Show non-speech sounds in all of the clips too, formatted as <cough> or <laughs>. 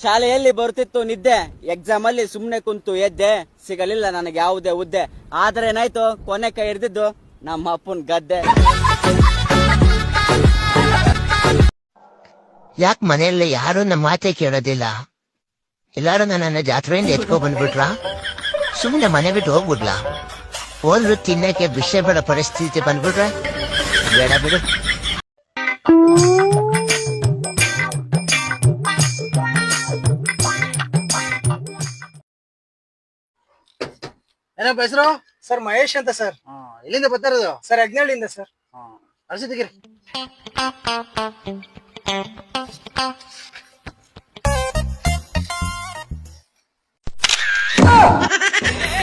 ಶಾಲೆಯಲ್ಲಿ ಬರ್ತಿತ್ತು ನಿದ್ದೆ. ಎಕ್ಸಾಮ್ ಅಲ್ಲಿ ಸುಮ್ನೆ ಕುಂತು ಎದ್ದೆ. ಸಿಗಲಿಲ್ಲ ನನಗೆ ಯಾವುದೇ ಹುದ್ದೆ. ಆದ್ರೆ ಏನಾಯ್ತು? ಕೊನೆ ಕೈ ಹಿಡ್ದಿದ್ದು ನಮ್ಮ ಅಪ್ಪನ್ ಗದ್ದೆ. ಯಾಕೆ ಮನೆಯಲ್ಲಿ ಯಾರು ನಮ್ಮ ಮಾತೆ ಕೇಳೋದಿಲ್ಲ? ಎಲ್ಲಾರು ನನ್ನ ಜಾತ್ರೆಯಿಂದ ಎತ್ಕೊ ಬಂದ್ಬಿಟ್ರ? ಸುಮ್ಮನೆ ಮನೆ ಬಿಟ್ಟು ಹೋಗ್ಬಿಡ್ಲಾ? ಹೋದ್ರು ತಿನ್ನಕ್ಕೆ ವಿಷಯ ಬೇಡ ಪರಿಸ್ಥಿತಿ ಬಂದ್ಬಿಟ್ರೆ ಬೇಡ ಬಿಡು. ಏನಪ್ಪ ಹೆಸರು? ಸರ್ ಮಹೇಶ್ ಅಂತ ಸರ್. ಎಲ್ಲಿಂದ ಬರ್ತಾರದು ಸರ್ ಯಜ್ಞಳ್ಳಿಯಿಂದ ಸರ್. ಅರ್ಸಿ ತೆಗೀರಿ <laughs>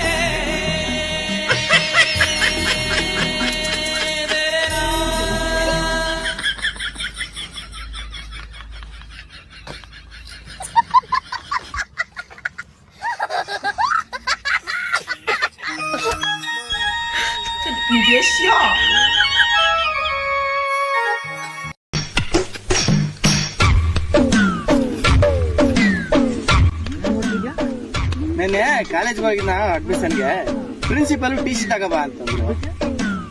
ನೆನ್ನೆ ಕಾಲೇಜ್ಗೆ ಹೋಗಿನ ಅಡ್ಮಿಷನ್ಗೆ. ಪ್ರಿನ್ಸಿಪಲ್ ಟಿ ಸಿ ತಗೋಬಾ ಅಂತಂದ್ರು.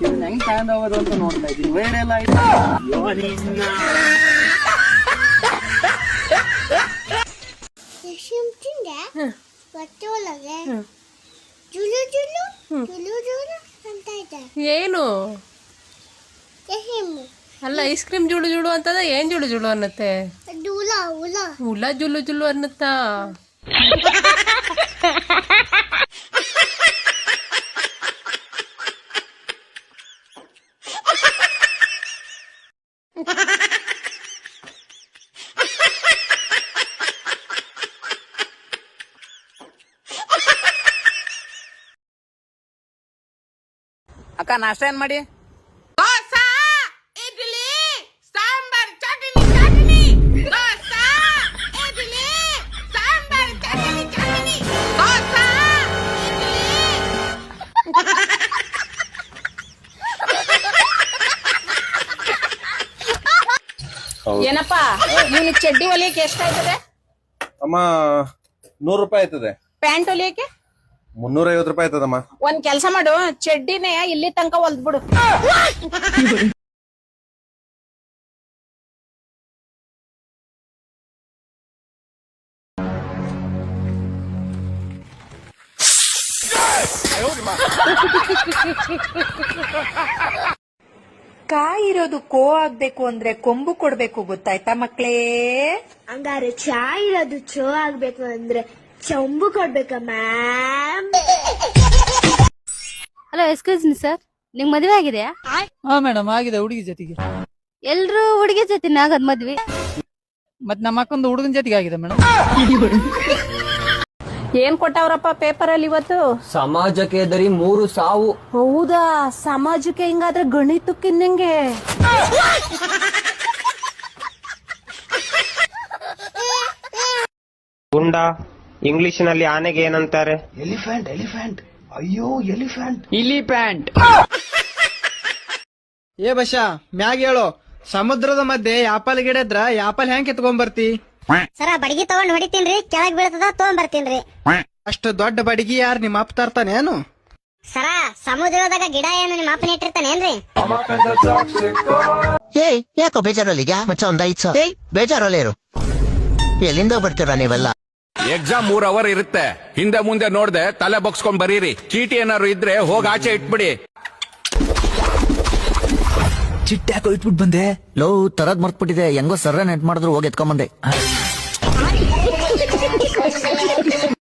ಇದನ್ನ ಹೆಂಗ್ ತಗೊಂಡ್ ಹೋಗೋದು ಅಂತ ನೋಡ್ತಾ ಇದ್ದೀನಿ. ವೈರ್ ಎಲ್ಲ ಶಿಮ್ತಿಂದೆ ಹೊಟ್ಟೆ ಒಳಗೆ. ಏನು? ಅಲ್ಲ ಐಸ್ ಕ್ರೀಮ್ ಜುಳು ಜುಳು ಅಂತದ ಏನ್ ಜುಳು ಜುಳು ಅನ್ನತ್ತೆ? ಹುಳ ಜುಳು ಜುಳು ಅನ್ನತ್ತಾ? <laughs> ಅಕ್ಕ ನಾಷ್ಟ ಏನ್ ಮಾಡಿ? ಏನಪ್ಪ ಚಡ್ಡಿ ಹೊಲಿಯಕ್ಕೆ ಎಷ್ಟಾಯ್ತದೆ? ಅಮ್ಮ ನೂರು ರೂಪಾಯಿ ಆಯ್ತದೆ. ಪ್ಯಾಂಟ್ ಹೊಲಿಯಕ್ಕೆ? ಮುನ್ನೂರ ಐವತ್ತು ರೂಪಾಯಿ ಆಯ್ತದಮ್ಮ. ಒಂದ್ ಕೆಲ್ಸ ಮಾಡು ಚಡ್ಡಿನೇ ಇಲ್ಲಿ ತನಕ ಕಾಯಿ ಕಾಯಿರೋದು ಕೋ ಆಗ್ಬೇಕು ಅಂದ್ರೆ ಕೊಂಬು ಕೊಡ್ಬೇಕು ಗೊತ್ತಾಯ್ತಾ ಮಕ್ಳೇ? ಹಂಗಾರೆ ಚಾ ಇರೋದು ಚೋ ಆಗ್ಬೇಕು ಅಂದ್ರೆ ಚಂಬು ಕೊಡ್ಬೇಕ ma'am hello excuse me sir ನಿಮ್ ಮದ್ವೆ ಆಗಿದೆಯಾ? ಹಾ ಮೇಡಮ್ ಆಗಿದೆ ಹುಡುಗಿ ಜೊತೆಗೆ. ಎಲ್ರು ಹುಡುಗಿ ಜೊತೆ ಆಗದ್ ಮದ್ವೆ? ಮತ್ ನಮ್ಮ ಅಕ್ಕಂದು ಹುಡುಗನ ಜೊತೆಗೆ ಆಗಿದೆ ಮೇಡಮ್ ಏನ್ ಕೊಟ್ಟವ್ರಪ್ಪ ಪೇಪರ್ ಅಲ್ಲಿ ಇವತ್ತು? ಸಮಾಜಕ್ಕೆ ಎದರಿ ಮೂರು ಸಾವು. ಹೌದಾ? ಸಮಾಜಕ್ಕೆ ಹಿಂಗಾದ್ರೆ ಗಣಿತಕ್ಕಿನ್ನಂಗೆ ಗುಂಡ ಇಂಗ್ಲಿಷಿನಲ್ಲಿ ಆನೆಗೆ ಏನಂತಾರೆ? ಎಲಿಫೆಂಟ್ ಎಲಿಫೆಂಟ್ ಅಯ್ಯೋ ಎಲಿಫೆಂಟ್ ಇಲಿಫ್ಯಾಂಟ್. ಪ್ಯಾಂಟ್ ಏ ಬಶಾ ಮ್ಯಾಗ ಹೇಳು. ಸಮುದ್ರದ ಮಧ್ಯೆ ಯಾಪಲ್ ಗಿಡ ಇದ್ರ ಯಾಪಲ್ ಹೆಂಗ್ ಕಿತ್ಕೊಂಡ್ ಬರ್ತಿ ಸರ ಬಡಗಿ ತಗೊಂಡ್ ಹೊಡಿತೀನ್ರಿ ಕೆಳಗ್ ಬೀಳ್ತದ ತಗೊಂಡ್ ಬರ್ತೀನ್ರಿ. ಅಷ್ಟು ದೊಡ್ಡ ಬಡಗಿ ಯಾರ್ ನಿಮ್ಮ ಅಪ್ಪ ತರ್ತಾನೇನು ಸರ ಸಮುದ್ರದಾಗ ಗಿಡ ಏನು ನಿಮ್ಮ ಅಪ್ಪನ ಇಟ್ಟಿರ್ತಾನೇನ್ರಿ? ಏಯ್ ಯಾಕೋ ಬೇಜಾರಲ್ಲಿಗ ಮಚ್ಚ ಒಂದ್ ಐದ್ ಸಾವಿರ ಏಯ್ ಬೇಜಾರಲ್ಲೇ ಇರು. ಎಲ್ಲಿಂದ ಬರ್ತೀರಾ ನೀವೆಲ್ಲ? ಎಕ್ಸಾಮ್ ಮೂರ್ ಅವರ್ ಇರುತ್ತೆ. ಹಿಂದೆ ಮುಂದೆ ನೋಡ್ದೆ ತಲೆ ಬಗ್ಸ್ಕೊಂಡ್ ಬರೀರಿ. ಚೀಟಿ ಏನಾದ್ರು ಇದ್ರೆ ಹೋಗಿ ಆಚೆ ಇಟ್ಬಿಡಿ. ಚಿಟ್ಟಿ ಹಾಕೋ ಇಟ್ಬಿಟ್ ಬಂದೆ. ಲೋ ತರದ್ ಮರ್ತ್ಬಿಟ್ಟಿದೆ. ಹೆಂಗೋ ಸರ್ರ ನೆಟ್ ಮಾಡಿದ್ರು ಹೋಗಿ ಎತ್ಕೊಂಬಂದೆ